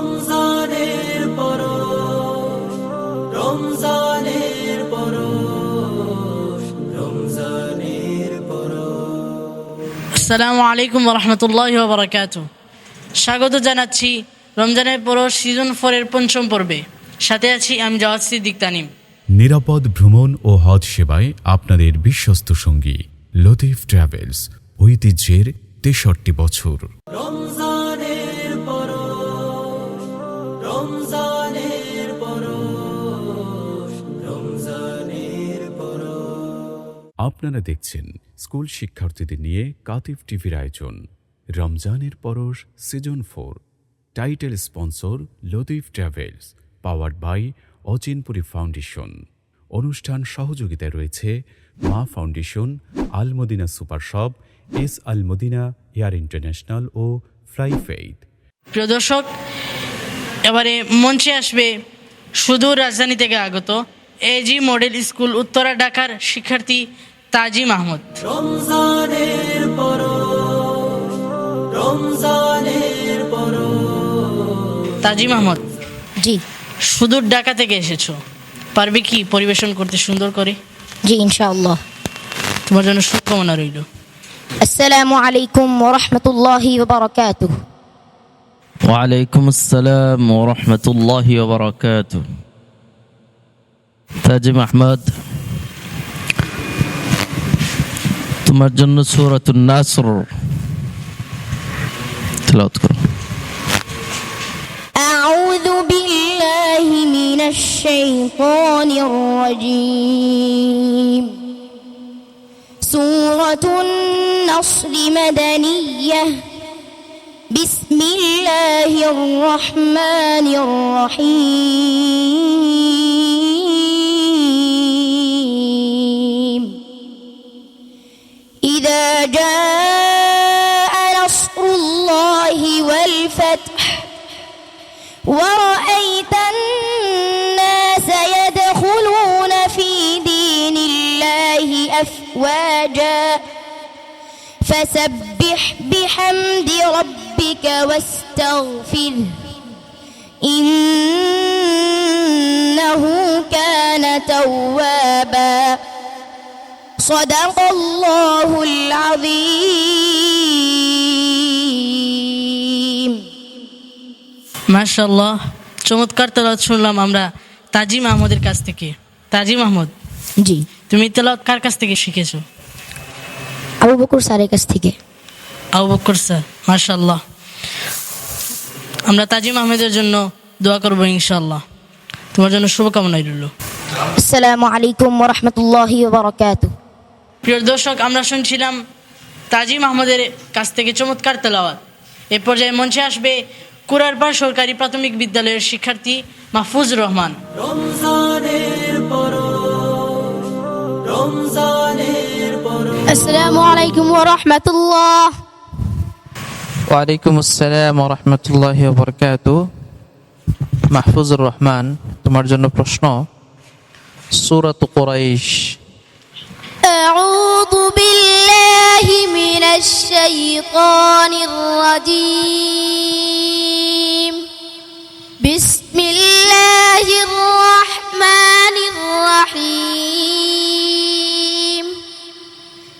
রমজানের পরশ রমজানের পরশ রমজানের পরশ। আসসালামু আলাইকুম রহমতুল্লাহ বারাকাত স্বাগত জানাচ্ছি রমজানের পর সিজন ফোরের পঞ্চম পর্বে। সাথে আছি আমি জাওয়াদ সিদ্দিক তানিম। নিরাপদ ভ্রমণ ও হজ সেবায় আপনাদের বিশ্বস্ত সঙ্গী লতিফ ট্রাভেলস ঐতিহ্যের তেষট্টি বছর। রমজানের আপনারা দেখছেন স্কুল শিক্ষার্থীদের নিয়ে কাতিফ টিভির আয়োজন। রমজানের পরশ season four. Title sponsor Latif travels, powered by Achinpuri foundation. অনুষ্ঠান সহযোগিতায় রয়েছে মা foundation, Almadina super shop, S Almadina air international ও ফ্লাই ফেইথ। প্রিয় দর্শক, এবারে মঞ্চে আসবে সুদূর রাজধানী থেকে আগত এজি মডেল স্কুল উত্তরা, ঢাকার শিক্ষার্থী তাজি মাহমুদ রমজানের পর রমজানের পর তাজি মাহমুদ জি। সুদূর ঢাকা থেকে এসেছ। পারবে কি পরিবেশন করতে সুন্দর করে? জি ইনশাআল্লাহ। তোমার জন্য শুভকামনা রইল। আসসালামু আলাইকুম ওয়া রাহমাতুল্লাহি ওয়া বারাকাতুহু। ওয়া আলাইকুম আসসালাম ওয়া রাহমাতুল্লাহি ওয়া বারাকাতুহু। তাজিম আহমদ তোমার জন্য সূরাতুন নাসর তেলাওয়াত করো أعوذ بالله من الشيطان الرجيم سورة النصر مدنية بسم الله الرحمن الرحيم إذا جاء نصر الله والفتح ورأيت الناس يدخلون في دين الله أفواجا فسبح بحمد ربك واستغفره إنه كان توابا صدق الله العظيم মাশাল্লাহ চমৎকার তেলাওয়াত শুনলাম আমরা তাজি মাহমুদের কাছ থেকে তাজি মাহমুদ জি তুমি তেলাওয়াত কার কাছ থেকে শিখেছো আবু বকুর স্যারের কাছ থেকে আবু বকর স্যার মাশাল্লাহ আমরা তাজিম আহমেদের জন্য দোয়া করবো ইনশাল্লাহ তোমার জন্য শুভকামনা রইল আসসালামু আলাইকুম ওয়া রাহমাতুল্লাহি ওয়া বারাকাতুহু প্রিয় দর্শক আমরা শুনছিলাম তাজিম আহমদের কাছ থেকে চমৎকার তেলাওয়াত। এ পর্যায়ে মঞ্চে আসবে কুরারপাড় সরকারি প্রাথমিক বিদ্যালয়ের শিক্ষার্থী মাহফুজ রহমান। আসসালামু আলাইকুম ওয়া রাহমাতুল্লাহ। ওয়ালাইকুম আসসালাম রহমতুল্লাহ বরকাত। মাহফুজুর রহমান তোমার জন্য প্রশ্ন সুরাত কোরাইশ। أعوذ بالله من الشيطان الرجيم. بسم الله الرحمن الرحيم.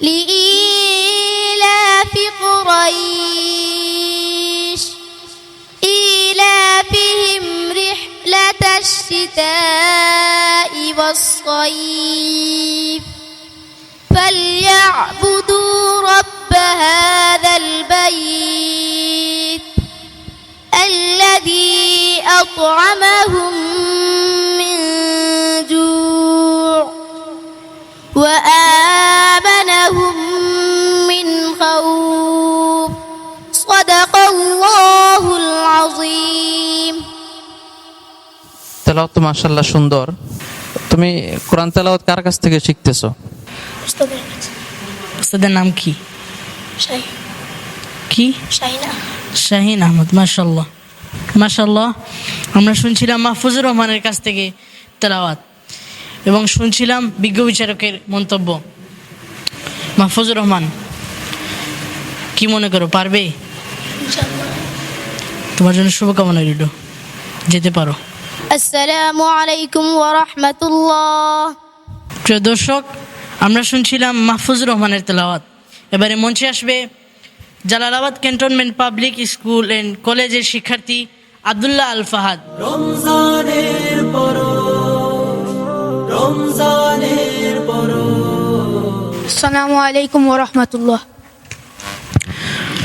لإيلاف قريش. إيلافهم رحلة الشتاء والصيف. فليعبدوا رب هذا البيت الذي أطعمهم من جوع وآمنهم من خوف صدق الله العظيم তেলাওয়াত তো মাশাল্লাহ সুন্দর তুমি কোরআন তেলাওয়াত কার কাছ থেকে শিখতেছো ওস্তাদের নাম কি? কি? শাহিন আহমদ। আমরা শুনছিলাম মাহফুজুর রহমানের কাছ থেকে তেলাওয়াত এবং শুনছিলাম বিজ্ঞ বিচারকের মন্তব্য। মাহফুজুর রহমান কি মনে করো পারবে? তোমার জন্য শুভকামনা রইল। যেতে পারো। আসসালামু আলাইকুম ওয়া রাহমাতুল্লাহ। প্রিয় দর্শক আমরা শুনছিলাম মাহফুজ রহমানের তেলাওয়াত। এবারে মঞ্চে আসবে Jalalabad cantonment public school and কলেজের শিক্ষার্থী আবদুল্লাহ আল ফাহাদ। রমজানের পর রমজানের পর আসসালামু আলাইকুম ওয়া রাহমাতুল্লাহ।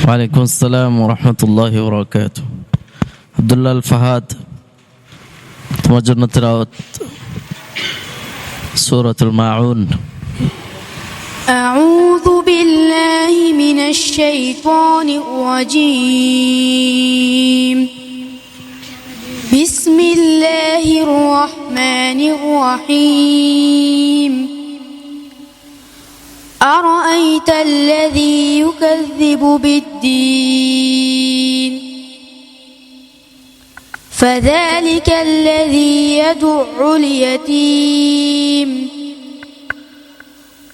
ওয়া আসসালাম ওয়া রাহমাতুল্লাহি ওয়া বারাকাতুহু। আল ফাহাদ তোমার জন্য তেলাওয়াত সূরাতুল মাউন। أعوذ بالله من الشيطان الرجيم. بسم الله الرحمن الرحيم. أرأيت الذي يكذب بالدين؟ فذلك الذي يدع اليتيم.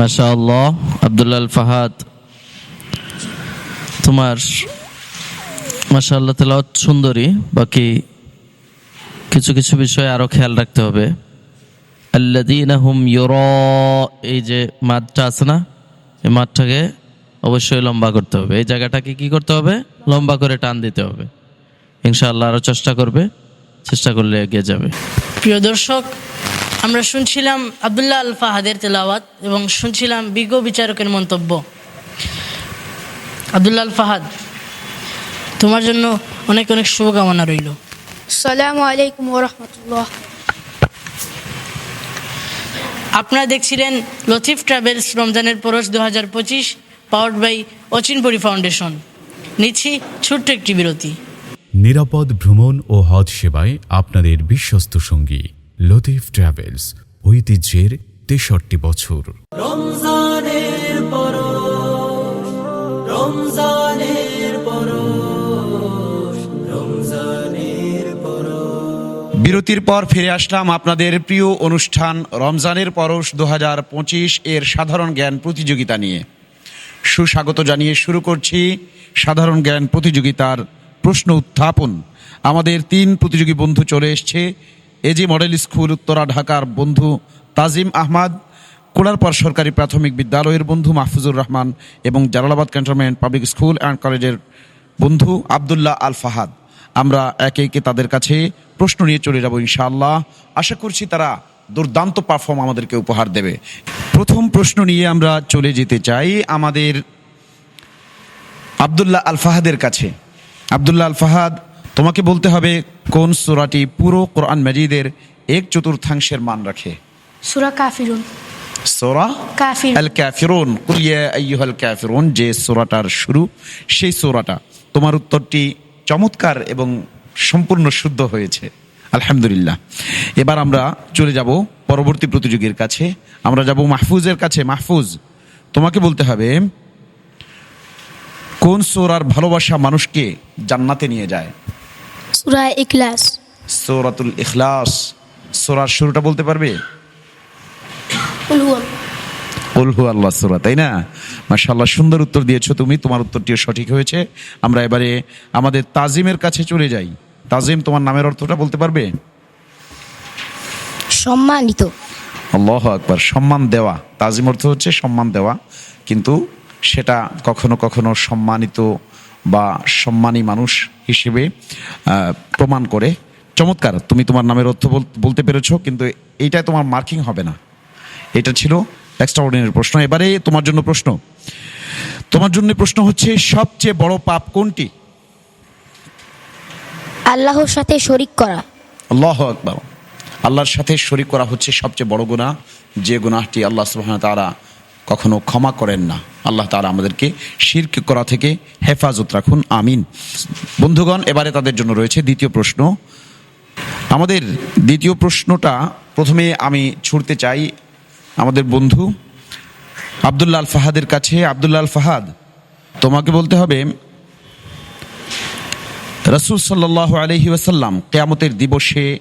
মাশা আল্লাহ আবদুল্লাহ ফাহাদ তোমার মাশা আল্লাহ তেলাওয়াত সুন্দরী, বাকি কিছু কিছু বিষয় আরও খেয়াল রাখতে হবে। আল্লাদিনা হুম ইউর, এই যে মাঠটা আছে না, এই মাঠটাকে অবশ্যই লম্বা করতে হবে। এই জায়গাটাকে কি করতে হবে? লম্বা করে টান দিতে হবে। ইনশাআল্লাহ আরও চেষ্টা করবে, চেষ্টা করলে এগিয়ে যাবে। প্রিয় দর্শক আমরা শুনছিলাম আবদুল্লাহ আল ফাহাদের তেলাওয়াত এবং শুনছিলাম বিজ্ঞ বিচারকের মন্তব্য। আবদুল্লাহ আল ফাহাদ তোমার জন্য অনেক অনেক শুভকামনা রইল। সালাম আলাইকুম রহমতুল্লাহ। আপনারা দেখছিলেন লতিফ ট্রাভেলস রমজানের পরশ দু হাজার পঁচিশ পাওয়ার্ড বাই অচিনপুরি ফাউন্ডেশন। নিচ্ছি ছোট্ট একটি বিরতি। নিরাপদ ভ্রমণ ও হজ সেবায় আপনাদের বিশ্বস্ত সঙ্গী। লতিফ ট্রাভেলস ঐতিহ্যের তেষট্টি বছর। রমজানের পরশ রমজানের পরশ রমজানের পরশ। বিরতির পর ফিরে আসলাম আপনাদের প্রিয় অনুষ্ঠান রমজানের পরশ দু হাজার পঁচিশ এর সাধারণ জ্ঞান প্রতিযোগিতা নিয়ে। সুস্বাগত জানিয়ে শুরু করছি সাধারণ জ্ঞান প্রতিযোগিতার প্রশ্ন উত্থাপন। আমাদের তিন প্রতিযোগী বন্ধু চলে এসছে এজি মডেল স্কুল উত্তরা ঢাকার বন্ধু তাজিম আহমাদ কোলারপাড় সরকারি প্রাথমিক বিদ্যালয়ের বন্ধু মাহফুজুর রহমান এবং Jalalabad cantonment public school and কলেজের বন্ধু আবদুল্লাহ আল ফাহাদ আমরা একে একে তাদের কাছে প্রশ্ন নিয়ে চলে যাব ইনশাআল্লাহ আশা করছি তারা দুর্দান্ত পারফর্ম আমাদেরকে উপহার দেবে প্রথম প্রশ্ন নিয়ে আমরা চলে যেতে চাই আমাদের আবদুল্লাহ আল ফাহাদের কাছে আবদুল্লাহ আল ফাহাদ তোমাকে বলতে হবে কোন সুরাটি পুরো কোরআন মাজিদের এক চতুর্থাংশের মান রাখে? সুরা কাফিরুন। সোরা আল ক্যাফিরুন কুলিয়া আইয়ুহাল ক্যাফিরুন যে সোরাটার শুরু সেই সোরাটা। তোমার উত্তরটি চমৎকার এবং সম্পূর্ণ শুদ্ধ হয়েছে। আলহামদুলিল্লাহ। এবার আমরা চলে যাব পরবর্তী প্রতিযোগীর কাছে। আমরা যাব মাহফুজের কাছে। মাহফুজ তোমাকে বলতে হবে কোন সোরার ভালোবাসা মানুষকে জান্নাতে নিয়ে যায়? সুরা ইখলাস। সৌরাতুল ইখলাস। সোরার শুরুটা বলতে পারবে? উলহু আল্লাহ সুরা তাই না? মাশাআল্লাহ সুন্দর উত্তর দিয়েছ তুমি তোমার উত্তরটিও সঠিক হয়েছে। আমরা এবারে আমাদের তাজিমের কাছে চলে যাই। তাজিম তোমার নামের অর্থটা বলতে পারবে? সম্মানিত। আল্লাহ আকবার সম্মান দেওয়া। তাজিম অর্থ হচ্ছে সম্মান দেওয়া। কিন্তু সেটা কখনো কখনো সম্মানিত বা সম্মানী মানুষ হিসেবে প্রমাণ করে চমৎকার তুমি তোমার নামের অর্থ বল- বলতে পেরেছ কিন্তু এইটা তোমার মার্কিং হবে না। এটা ছিল এক্সট্রা অর্ডিনারি প্রশ্ন। এবারে তোমার জন্য প্রশ্ন। তোমার জন্য প্রশ্ন হচ্ছে সবচেয়ে বড় পাপ কোনটি? আল্লাহর সাথে শরিক করা। আল্লাহ আকবর। আল্লাহর সাথে শরিক করা হচ্ছে সবচেয়ে বড় গুনাহ। যে গুনাহটি আল্লাহ সুবহানাহু ওয়া তাআলা কখনো ক্ষমা করেন না। আল্লাহ তাআলা আমাদেরকে শিরক করা থেকে হেফাজত রাখুন, আমিন। বন্ধুগণ, এবারে তাদের জন্য রয়েছে দ্বিতীয় প্রশ্ন। আমাদের দ্বিতীয় প্রশ্নটা, প্রথমে আমি ছুড়তে চাই আমাদের বন্ধু আবদুল্লাহ ফাহাদের কাছে। আবদুল্লাহ ফাহাদ, তোমাকে বলতে হবে, রসুল সাল্লাহ আলহি ওয়াসাল্লাম কেয়ামতের দিবসে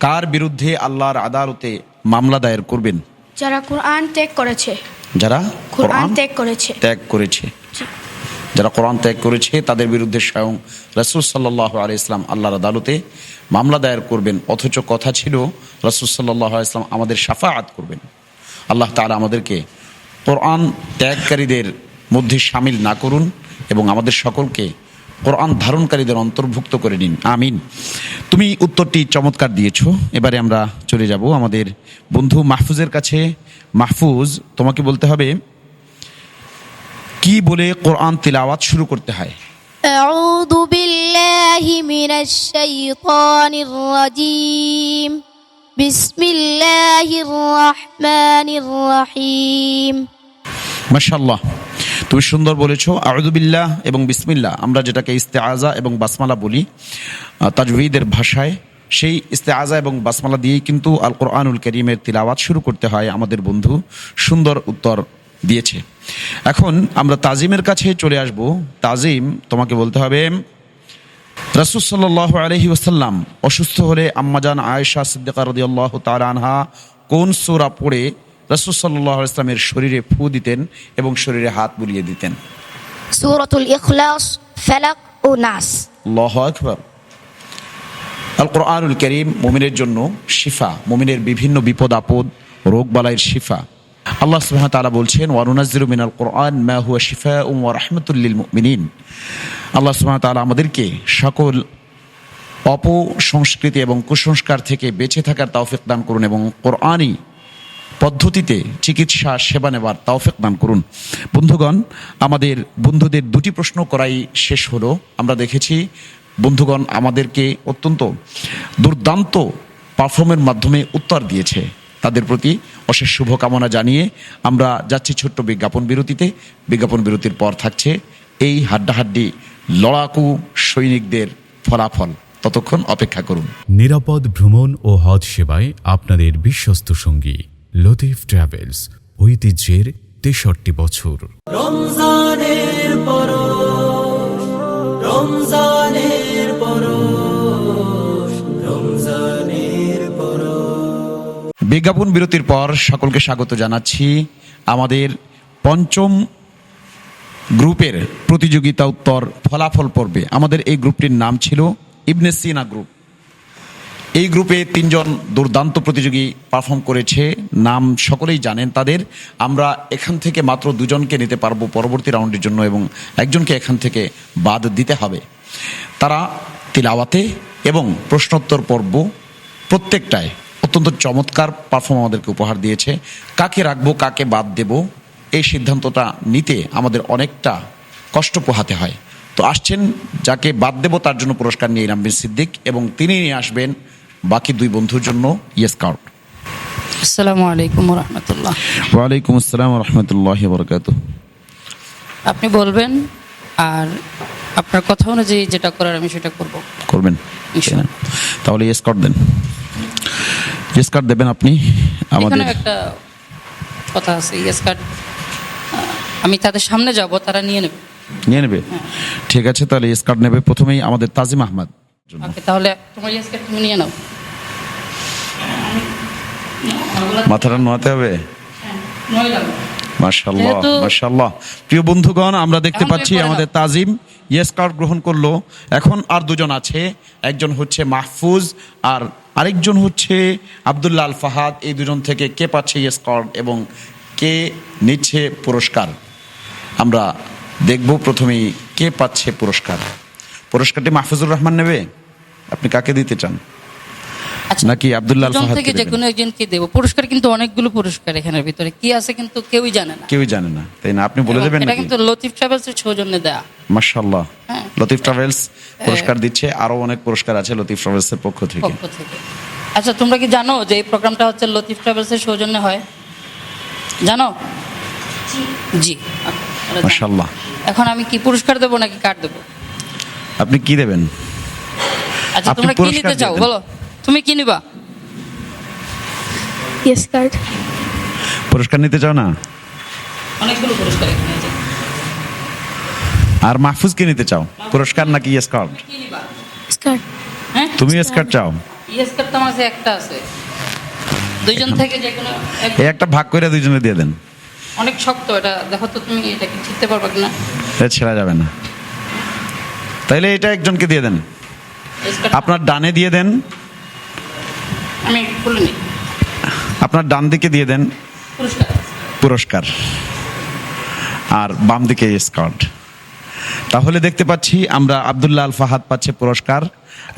কার বিরুদ্ধে আল্লাহর আদালতে মামলা দায়ের করবেন? যারা কোরআন ত্যাগ করেছে যারা কোরআন ত্যাগ করেছে। ত্যাগ করেছে। যারা কোরআন ত্যাগ করেছে তাদের বিরুদ্ধে স্বয়ং রসুল সাল্লাহ আলি ইসলাম আল্লাহর আদালতে মামলা দায়ের করবেন। অথচ কথা ছিল রসুল সাল্লাহ ইসলাম আমাদের সাফাআত করবেন। আল্লাহ তাআলা আমাদেরকে কোরআন ত্যাগকারীদের মধ্যে সামিল না করুন এবং আমাদের সকলকে কোরআন ধারণকারীদের অন্তর্ভুক্ত করে নিন। আমিন। তুমি উত্তরটি চমৎকার দিয়েছ। এবারে আমরা চলে যাব আমাদের বন্ধু মাহফুজের কাছে। মাহফুজ তোমাকে বলতে হবে কি বলে কোরআন তিলাওয়াত শুরু করতে হয় أعوذ بالله من الشيطان الرجيم بسم الله الرحمن الرحيم মাশাল্লাহ তুমি সুন্দর বলেছো আউদুবিল্লাহ এবং বিসমিল্লাহ আমরা যেটাকে ইস্তেআজা এবং বাসমালা বলি আহ, তাজউইদের ভাষায় সেই ইস্তেআজা এবং বাসমালা দিয়েই কিন্তু আল কোরআনুল করিমের তিলাওয়াত শুরু করতে হয় আমাদের বন্ধু সুন্দর উত্তর দিয়েছে। এখন আমরা তাজিমের কাছে চলে আসব। তাজিম তোমাকে বলতে হবে রসুল সাল্লাহ আলহি ওসাল্লাম অসুস্থ হলে আম্মাজান আয়েশা সিদ্দিকার রদিয়াল্লাহ আল্লাহ তার আনহা কোন সুরা পড়ে রসুল সাল্লাহ ইসলামের শরীরে ফু দিতেন এবং শরীরে হাত বুলিয়ে দিতেন? সুরতুল ইখলাস ফালাক ও নাস। আল্লাহু আকবার। আল কোরআনুল করিম মুমিনের জন্য শিফা, মুমিনের বিভিন্ন বিপদ, আপদ রোগ বালাইয়ের শিফা। আল্লাহ সুবহানাহু তালা বলছেন, ওয়ানুনাজ্জিলু মিনাল কোরআন মা হুয়া শিফাউন ওয়া রাহমাতুল লিল আল্লাহ সুবহানাহু তালা আমাদেরকে সকল অপসংস্কৃতি এবং কুসংস্কার থেকে বেঁচে থাকার তৌফিক দান করুন এবং কোরআনই পদ্ধতিতে চিকিৎসা, সেবা নেবার তাওফেক দান করুন। বন্ধুগণ, আমাদের বন্ধুদের দুটি প্রশ্ন করাই শেষ হলো। আমরা দেখেছি বন্ধুগণ আমাদেরকে অত্যন্ত দুর্দান্ত পারফর্মের মাধ্যমে উত্তর দিয়েছে। তাদের প্রতি অশেষ শুভকামনা জানিয়ে আমরা যাচ্ছি ছোট্ট বিজ্ঞাপন বিরতিতে। বিজ্ঞাপন বিরতির পর থাকছে এই হাড্ডাহাড্ডি লড়াকু সৈনিকদের ফলাফল। ততক্ষণ অপেক্ষা করুন। নিরাপদ ভ্রমণ ও হজ সেবায় আপনাদের বিশ্বস্ত সঙ্গী লতিফ ট্রাভেলস ঐতিহ্যের তেষট্টি বছর। রমজানের রমজানের বিজ্ঞাপন বিরতির পর সকলকে স্বাগত জানাচ্ছি আমাদের পঞ্চম গ্রুপের প্রতিযোগিতা উত্তর ফলাফল পর্বে। আমাদের এই গ্রুপটির নাম ছিল ইবনে সিনা গ্রুপ। এই গ্রুপে তিনজন দুর্দান্ত প্রতিযোগী পারফর্ম করেছে। নাম সকলেই জানেন তাদের। আমরা এখান থেকে মাত্র দুজনকে নিতে পারব পরবর্তী রাউন্ডের জন্য এবং একজনকে এখান থেকে বাদ দিতে হবে। তারা তিলাওয়াতে এবং প্রশ্নোত্তর পর্ব প্রত্যেকটায় অত্যন্ত চমৎকার পারফর্ম আমাদেরকে উপহার দিয়েছে। কাকে রাখব কাকে বাদ দেব এই সিদ্ধান্তটা নিতে আমাদের অনেকটা কষ্ট পোহাতে হয়। তো আসছেন যাকে বাদ দেব তার জন্য পুরস্কার নিয়ে ইরাম বিন সিদ্দিক এবং তিনি নিয়ে আসবেন বাকি দুই বন্ধুর জন্য ইয়েস কার্ড। আসসালামু আলাইকুম রহমতুল্লাহ ওয়ালাইকুম আসসালাম রহমতুল্লাহ বরকাত আপনি বলবেন আর আপনার কথা অনুযায়ী যেটা করার আমি সেটা করব। করবেন। তাহলে ইয়েস কার্ড দেন। ইয়েস কার্ড দেবেন আপনি? আমাদের একটা কথা আছে ইয়েস কার্ড আমি তাদের সামনে যাব তারা নিয়ে নেবে। নিয়ে নেবে? ঠিক আছে তাহলে ইয়েস কার্ড নেবে প্রথমেই আমাদের তাজিম আহমদ তাহলে তোমার ইয়েস কার্ড তুমি নিয়ে নাও। মাথাটা নোয়াতে হবে। মাশাল্লাহ মাশাল্লাহ প্রিয় বন্ধুগণ আমরা দেখতে পাচ্ছি আমাদের তাজিম ইয়েস কার্ড গ্রহণ করল। এখন আর দুজন আছে একজন হচ্ছে মাহফুজ আর আরেকজন হচ্ছে আবদুল্লা আল ফাহাদ। এই দুজন থেকে কে পাচ্ছে কার্ড এবং কে নিচ্ছে পুরস্কার? আমরা দেখব প্রথমেই কে পাচ্ছে পুরস্কার। পুরস্কারটি মাহফুজুর রহমান নেবে? আপনি কাকে দিতে চান? নাকি আব্দুল্লাহ আল দুজন থেকে যে? কোনো একজনকে দেবো। পুরস্কার কিন্তু অনেকগুলো পুরস্কার এখানের ভিতরে। কি আছে কিন্তু কেউই জানে না। কেউই জানে না। তাই না? আপনি বলে দেবেন এটা কিন্তু লতিফ ট্রাভেলসের সৌজন্যে দেয়া। মাশাল্লাহ হ্যাঁ। লতিফ ট্রাভেলস পুরস্কার দিচ্ছে। আরও অনেক পুরস্কার আছে লতিফ ট্রাভেলস এর পক্ষ থেকে। পক্ষ থেকে। আচ্ছা তোমরা কি জানো যে এই প্রোগ্রামটা হচ্ছে লতিফ ট্রাভেলস ট্রাভেলসের সৌজন্যে হয়? জানো? জি। জানি। মাশাল্লাহ এখন আমি কি পুরস্কার দেবো নাকি কার্ড দেবো? আপনি কি দেবেন? আচ্ছা তোমরা কি নিতে চাও? বলো। তুমি কি নিবা? ইয়েস কার্ড পুরস্কার নিতে চাও না? অনেকগুলো পুরস্কার এখানে আছে। আর মাহফুজ কি নিতে চাও? পুরস্কার নাকি স্কার্ট কি নিবা? কার্ড হ্যাঁ? তুমি স্কার্ট চাও? ইয়েস কার্ড তো আমার কাছে একটা আছে। দুইজন থেকে যে কোনো এক- এই একটা ভাগ করে দুইজনে দিয়ে দেন। অনেক শক্ত এটা। দেখো তো তুমি এটা কি ছিঁড়তে পারবে কিনা। এটা ছেড়া যাবে না। তাইলে এটা একজনকে দিয়ে দেন। আপনার ডানে দিয়ে দেন। আমি খুলে নিই। আপনার ডান দিকে দিয়ে দেন পুরস্কার। আর বাম দিকে স্কার্ট তাহলে দেখতে পাচ্ছি আমরা আবদুল্লাহ আল ফাহাদ পাচ্ছে পুরস্কার।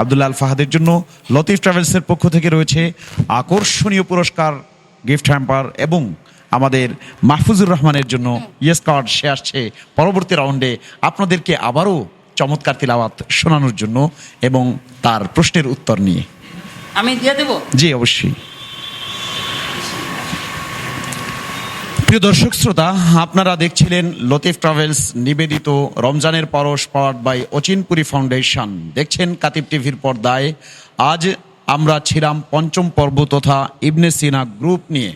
আবদুল্লাহ আল ফাহাদের জন্য লতিফ ট্রাভেলসের পক্ষ থেকে রয়েছে আকর্ষণীয় পুরস্কার গিফট হ্যাম্পার এবং আমাদের মাহফুজুর রহমানের জন্য ইয়েস কার্ড সে আসছে। পরবর্তী রাউন্ডে আপনাদেরকে আবারও চমৎকার তিলাওয়াত শোনানোর জন্য এবং তার প্রশ্নের উত্তর নিয়ে। আমি দিয়ে দেবো? জি, অবশ্যই। প্রিয় দর্শক, শ্রোতা, আপনারা দেখছিলেন লতিফ ট্রাভেলস নিবেদিত রমজানের পরশ পাওয়ার্ড বাই অচিনপুরি ফাউন্ডেশন। দেখছেন কাতিব টিভির পর্দায়। আজ আমরা ছিলাম পঞ্চম পর্ব তথা ইবনে সিনা গ্রুপ নিয়ে।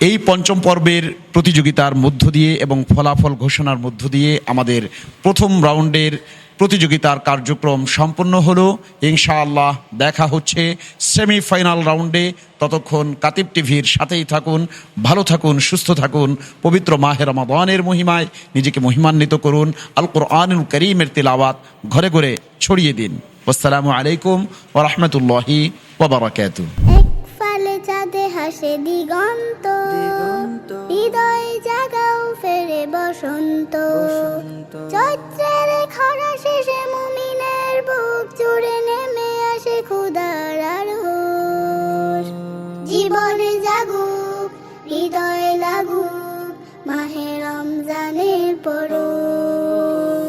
এই পঞ্চম পর্বের প্রতিযোগিতার মধ্য দিয়ে এবং ফলাফল ঘোষণার মধ্য দিয়ে আমাদের প্রথম রাউন্ডের প্রতিযোগিতার কার্যক্রম সম্পন্ন হলো। ইনশাআল্লাহ দেখা হচ্ছে সেমিফাইনাল রাউন্ডে। ততক্ষণ কাতিব টিভির সাথেই থাকুন, ভালো থাকুন, সুস্থ থাকুন, পবিত্র মাহে রমাদানের মহিমায় নিজেকে মহিমান্বিত করুন আল কোরআনুল করিমের তিলাওয়াত ঘরে ঘরে ছড়িয়ে দিন। আসসালামু আলাইকুম ওরহমতুল্লাহি ওবরাকাতু ফালে হাসে দিগন্ত। হৃদয় জাগাও ফেরে বসন্ত। চৈত্রের খরা শেষে মুমিনের বুক জুড়ে নেমে আসে ক্ষুদার আর। জীবনে জাগুক হৃদয়ে লাগুক মাহে রমজানের পরশ।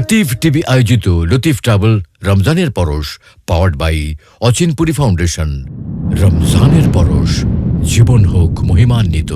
কাতিফ টিভি আয়োজিত লতিফ ট্রাভেল রমজানের পরশ পাওয়ার্ড বাই অচিনপুরি ফাউন্ডেশন রমজানের পরশ, জীবন হোক মহিমান্বিত।